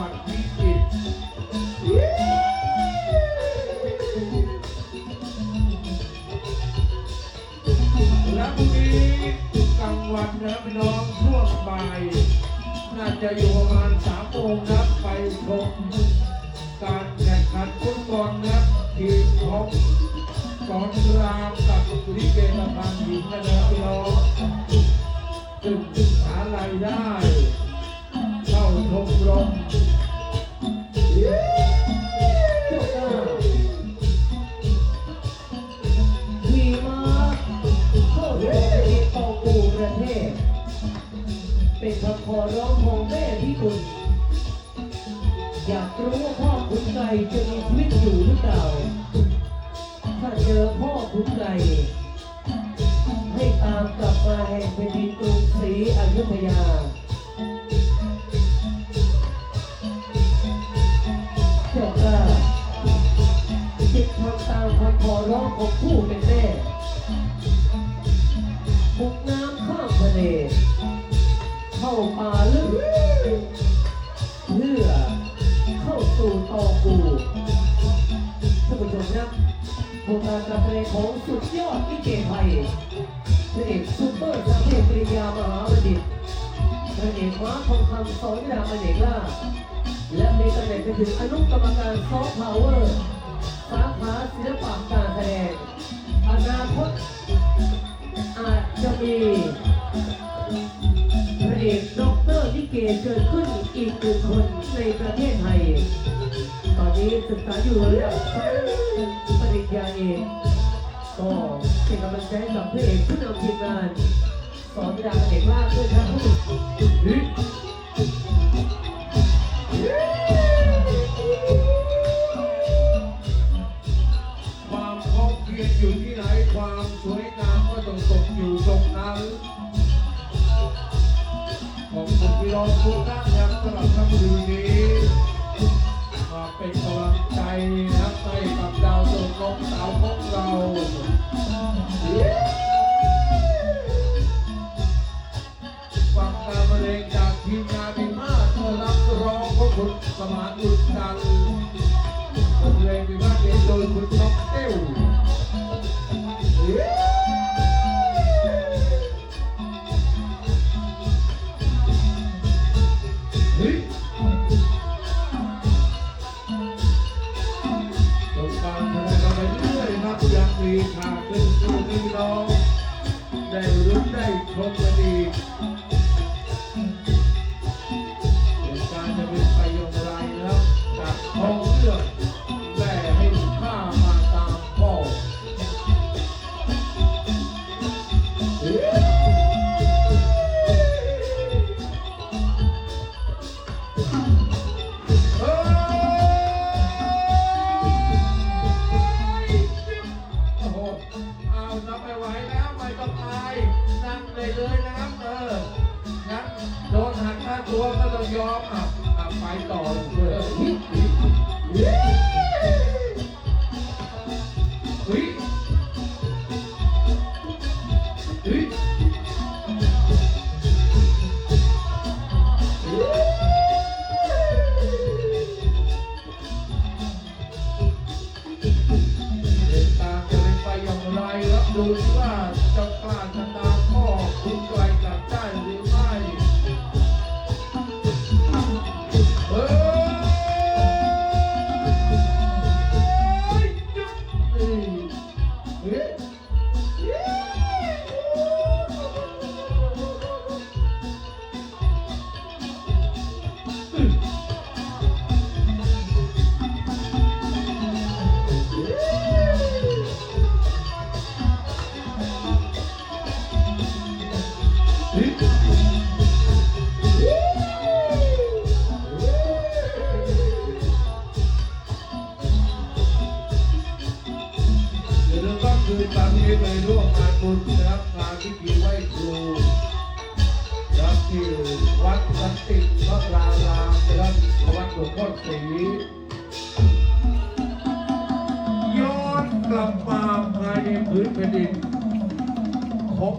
วัดวิจิตรและพรุ่งนี้กลางวันนะพี่น้องทั่วไปน่าจะอยู่ประมาณสามโมงนะไปชมการแข่งขันฟุตบอลนะทีมของสอนรามกับลิเกตะพานหญิงนะครับพี่น้องจึงหารายได้ เข้าชมรมขี่ม้าเข้าสู่ประเทศตองปูประเทศ เป็นคำขอร้องของแม่พี่บุญอยากรู้ว่าพ่อคุณไก่จะมีชีวิตอยู่หรือเปล่า ถ้าเจอพ่อคุณไก่ให้ตามกลับมาแห่งแผ่นดิน ตามคำขอร้องของผู้เป็นแม่บุกน้ำข้ามทะเล เข้าป่าลึกเพื่อเข้าสู่ตอกูท่านผู้ชมครับโครงการการแสดงของสุดยอดลิเกไทยพระเอกซูเปอร์สามเทพปริญญามหาบัณฑิตพระเอกม้าทองคำสองดาวอเนกล่าและมีตำแหน่งเป็นถึงอนุกรรมการซอฟต์พาวเวอร์ มีพระเอกด็อกเตอร์ลิเกเกิดขึ้นอีกหนึ่งคนในประเทศไทย ตอนนี้ศึกษาอยู่ระดับปริญญาเอกก็เป็นกำลังใจกับพระเอกผู้นำทีมงานสอนดาวเอกว่าด้วยครับคว อบคุณพี่น้องทุกท่านครับสำหรับค่ำคืนนี้มาเป็นกำลังใจนะครับให้กับดาวดวงน้องสาวของเราฟังการบรรเลงจากทีมงานมีมากเพื่อรับร้องของคุณสมานอุดจันทร์บรรเลงมีมากเรียนโดยคุณน้องเต้ว ฉากเล่นสู้พี่น้อง นั่งเลยนะครับเอองั้นโดนหักค่าตัวก็ต้องยอมอะอะไปต่อเลยเฮ้ยเฮ้ยเฮ้ยเหตุการณ์จะเป็นไปอย่างไรครับดู คืนตามนี้ไปร่วมงานบุญนะครับงานที่ปีไหว้ครูนะครับที่วัดสันติพระรารามนะครับวัดหลวงพ่อศรีย้อนกลับมาภายในพื้นแผ่นดินของ